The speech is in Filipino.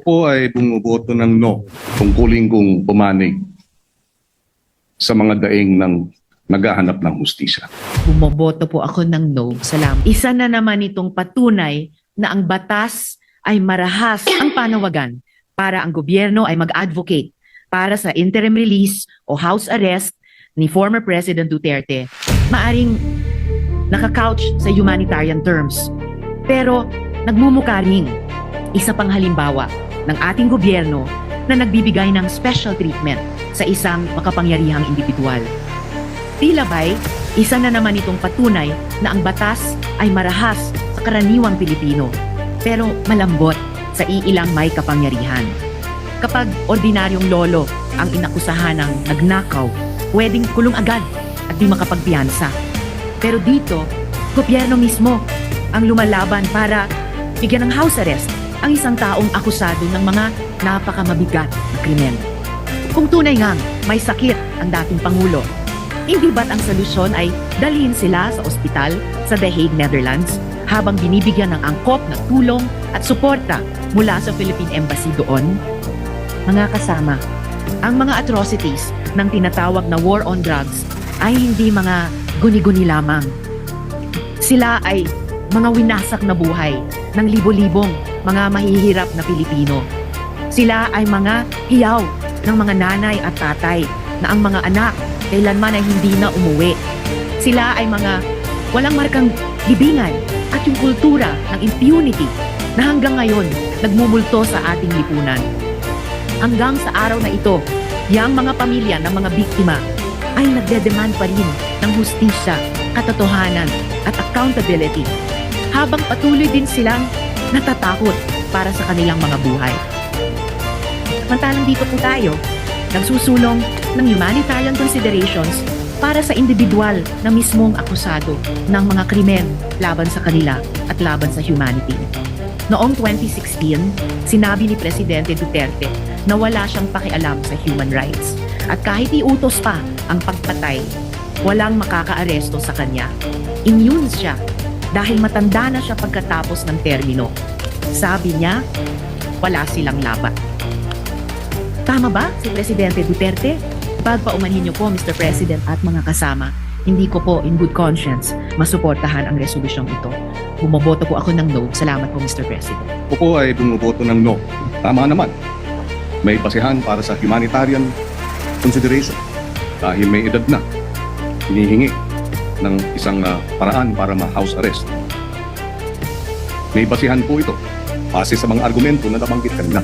po ay bumuboto ng no tungkulin kong pumanig sa mga daing ng naghahanap ng hustisya. Bumoboto po ako ng no. Salamat. Isa na naman itong patunay na ang batas ay marahas ang panawagan para ang gobyerno ay mag-advocate para sa interim release o house arrest ni former President Duterte. Maaring nakakouch sa humanitarian terms. Pero nagmumukha ring isa pang halimbawa ng ating gobyerno na nagbibigay ng special treatment sa isang makapangyarihang individual. Tila ba'y isa na naman itong patunay na ang batas ay marahas sa karaniwang Pilipino pero malambot sa iilang may kapangyarihan. Kapag ordinaryong lolo ang inakusahan ng nagnakaw, pwedeng kulong agad at di makapagpiyansa. Pero dito, gobyerno mismo ang lumalaban para bigyan ng house arrest ang isang taong akusado ng mga napakamabigat na krimen. Kung tunay ngang may sakit ang dating Pangulo, hindi ba't ang solusyon ay dalhin sila sa ospital sa The Hague, Netherlands habang binibigyan ng angkop na tulong at suporta mula sa Philippine Embassy doon? Mga kasama, ang mga atrocities ng tinatawag na war on drugs ay hindi mga guni-guni lamang. Sila ay mga winasak na buhay ng libo-libong mga mahihirap na Pilipino. Sila ay mga hiyaw ng mga nanay at tatay na ang mga anak kailanman ay hindi na umuwi. Sila ay mga walang markang libingan at yung kultura ng impunity na hanggang ngayon nagmumulto sa ating lipunan. Hanggang sa araw na ito, yang mga pamilya ng mga biktima ay nagdedemand pa rin ng hustisya, katotohanan at accountability habang patuloy din silang natatakot para sa kanilang mga buhay. Samantalang dito po tayo, nagsusulong ng humanitarian considerations para sa individual na mismong akusado ng mga krimen laban sa kanila at laban sa humanity. Noong 2016, sinabi ni Presidente Duterte na wala siyang pakialam sa human rights. At kahit iutos pa ang pagpatay, walang makakaaresto sa kanya. Immune siya dahil matanda na siya pagkatapos ng termino. Sabi niya, wala silang laban. Tama ba si Presidente Duterte? Pagpaumanhin niyo po, Mr. President at mga kasama, hindi ko po in good conscience masuportahan ang resolusyong ito. Bumoboto po ako ng no. Salamat po, Mr. President. Ako po ay bumuboto ng no. Tama naman. May basihan para sa humanitarian consideration dahil may edad na. Hinihingi ng isang ah, paraan para ma-house arrest. May basihan po ito base sa mga argumento na nabanggit kanina.